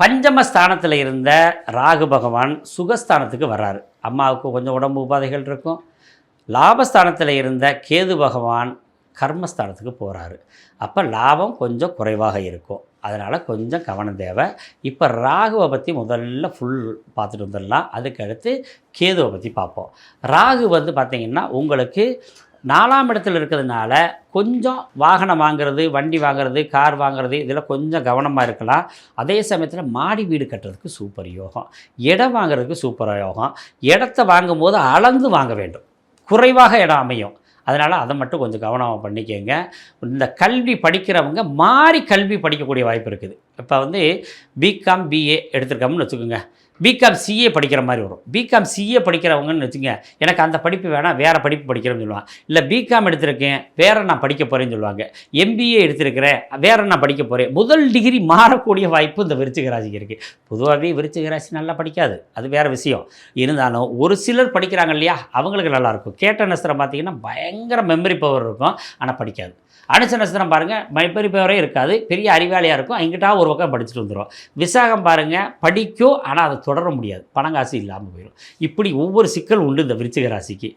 பஞ்சமஸ்தானத்தில் இருந்த ராகு பகவான் சுகஸ்தானத்துக்கு வர்றாரு. அம்மாவுக்கு கொஞ்சம் உடம்பு உபாதைகள் இருக்கும். லாபஸ்தானத்தில் இருந்த கேது பகவான் கர்மஸ்தானத்துக்கு போகிறாரு அப்போ லாபம் கொஞ்சம் குறைவாக இருக்கும். அதனால் கொஞ்சம் கவனம் தேவை. இப்போ ராகுவை பற்றி முதல்ல ஃபுல் பார்த்துட்டு வந்துடலாம். அதுக்கடுத்து கேதுவை பற்றி பார்ப்போம். ராகு வந்து பார்த்திங்கன்னா உங்களுக்கு நாலாம் இடத்துல இருக்கிறதுனால கொஞ்சம் வாகனம் வாங்குறது வண்டி வாங்குறது கார் வாங்குறது இதில் கொஞ்சம் கவனமாக இருக்கலாம். அதே சமயத்தில் மாடி வீடு கட்டுறதுக்கு சூப்பர் யோகம். இடம் வாங்குறதுக்கு சூப்பர் யோகம். இடத்த வாங்கும்போது அளந்து வாங்க வேண்டும். குறைவாக இடம் அமையும். அதனால் அதை மட்டும் கொஞ்சம் கவனமாக பண்ணிக்கோங்க. இந்த கல்வி படிக்கிறவங்க மாறி கல்வி படிக்கக்கூடிய வாய்ப்பு இருக்குது. இப்போ வந்து பிகாம் பிஏ எடுத்திருக்கோம்னு வச்சுக்கோங்க. பிகாம் சிஏ படிக்கிற மாதிரி வரும். பிகாம் சிஏ படிக்கிறவங்கன்னு வச்சுங்க எனக்கு அந்த படிப்பு வேணாம் வேறு படிப்பு படிக்கிறேன்னு சொல்லுவாங்க. இல்லை பிகாம் எடுத்திருக்கேன் வேறு நான் படிக்க போகிறேன்னு சொல்லுவாங்க. எம்பிஏ எடுத்திருக்கிறேன் வேறு நான் படிக்க போகிறேன் முதல் டிகிரி மாறக்கூடிய வாய்ப்பு இந்த விருச்சிக ராசிக்கு இருக்குது பொதுவாகவே விருச்சிக ராசி நல்லா படிக்காது. அது வேறு விஷயம். இருந்தாலும் ஒரு சிலர் படிக்கிறாங்க இல்லையா? அவங்களுக்கு நல்லாயிருக்கும் கேட்ட நஸ்திரம் பார்த்தீங்கன்னா பயங்கர மெமரி பவர் இருக்கும். ஆனால் படிக்காது. அனுச நட்சத்திரம் பாருங்கள் மெமரி பவரே இருக்காது. பெரிய அறிவாளியாக இருக்கும். எங்கிட்டா ஒரு பக்கம் படிச்சுட்டு வந்துடும் விசாகம் பாருங்கள் படிக்கும் ஆனால் அதை தொடர முடியாது. பணங்காசு இல்லாமல் போயிடும் இப்படி ஒவ்வொரு சிக்கல் உண்டு இந்த விருச்சிக ராசிக்கு.